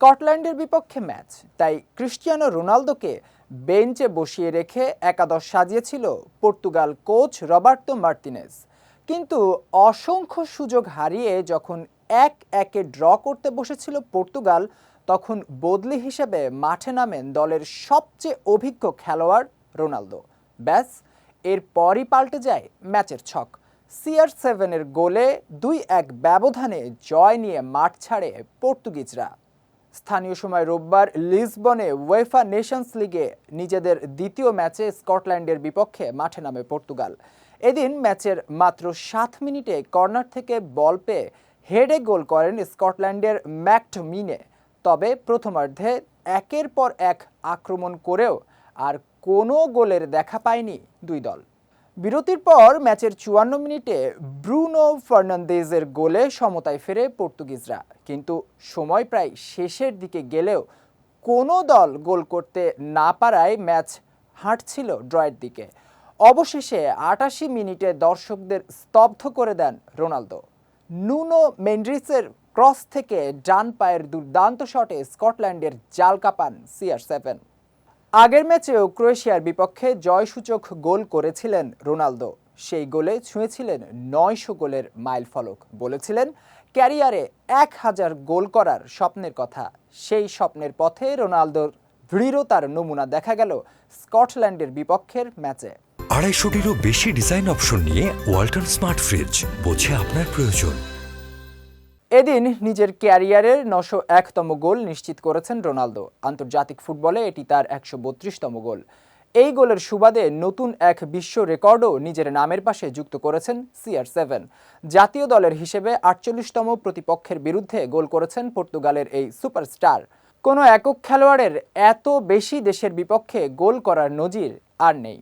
স্কটল্যান্ডের বিপক্ষে ম্যাচ। তাই ক্রিস্টিয়ানো রোনালদোকে বেঞ্চে বসিয়ে রেখে একাদশ সাজিয়েছিল পর্তুগাল কোচ রবার্তো মার্তিনেজ কিন্তু অসংখ্য সুযোগ হারিয়ে যখন এক একে ড্র করতে বসেছিল পর্তুগাল, তখন বদলি হিসেবে মাঠে নামেন দলের সবচেয়ে অভিজ্ঞ খেলোয়াড় রোনালদো। ব্যাস, এরপরই পাল্টে যায় ম্যাচের ছক। সিআর সেভেনের গোলে দুই এক ব্যবধানে জয় নিয়ে মাঠ ছাড়ে পর্তুগিজরা। স্থানীয় সময় রোববার লিসবনে ওয়েফা নেশনস লিগে নিজেদের দ্বিতীয় ম্যাচে স্কটল্যান্ডের বিপক্ষে মাঠে নামে পর্তুগাল। এদিন ম্যাচের মাত্র সাত মিনিটে কর্নার থেকে বল পেয়ে হেডে গোল করেন স্কটল্যান্ডের ম্যাকটমিনে তবে প্রথমার্ধে একের পর এক আক্রমণ করেও আর কোনো গোলের দেখা পায়নি দুই দল। বিরতির পর ম্যাচের চুয়ান্ন মিনিটে ব্রুনো ফার্নান্দেজের গোলে সমতায় ফেরে পর্তুগিজরা। কিন্তু সময় প্রায় শেষের দিকে গেলেও কোনো দল গোল করতে না পারায় ম্যাচ হাঁটছিল ড্রয়ের দিকে। অবশেষে আটাশি মিনিটে দর্শকদের স্তব্ধ করে দেন রোনালদো। নুনো মেন্ড্রিসের ক্রস থেকে ডান পায়ের দুর্দান্ত শটে স্কটল্যান্ডের জাল কাপান সিআর সেভেন। আগের ম্যাচেও ক্রোয়েশিয়ার বিপক্ষে জয়সূচক গোল করেছিলেন রোনালদো। সেই গোলে ছুঁয়েছিলেন নয়শো গোলের মাইল ফলক। বলেছিলেন, ক্যারিয়ারে এক হাজার গোল করার স্বপ্নের কথা। সেই স্বপ্নের পথে রোনালদোর দৃঢ়তার নমুনা দেখা গেল স্কটল্যান্ডের বিপক্ষের ম্যাচে। আড়াইশোটিরও বেশি ডিজাইন অপশন নিয়ে ওয়াল্টন স্মার্ট ফ্রিজ, বোঝে আপনার প্রয়োজন। এদিন নিজের ক্যারিয়ারের নশো একতম গোল নিশ্চিত করেছেন রোনালদো। আন্তর্জাতিক ফুটবলে এটি তার একশো বত্রিশতম গোল। এই গোলের সুবাদে নতুন এক বিশ্ব রেকর্ডও নিজের নামের পাশে যুক্ত করেছেন সিআর সেভেন। জাতীয় দলের হিসেবে আটচল্লিশতম প্রতিপক্ষের বিরুদ্ধে গোল করেছেন পর্তুগালের এই সুপারস্টার। কোনো একক খেলোয়াড়ের এত বেশি দেশের বিপক্ষে গোল করার নজির আর নেই।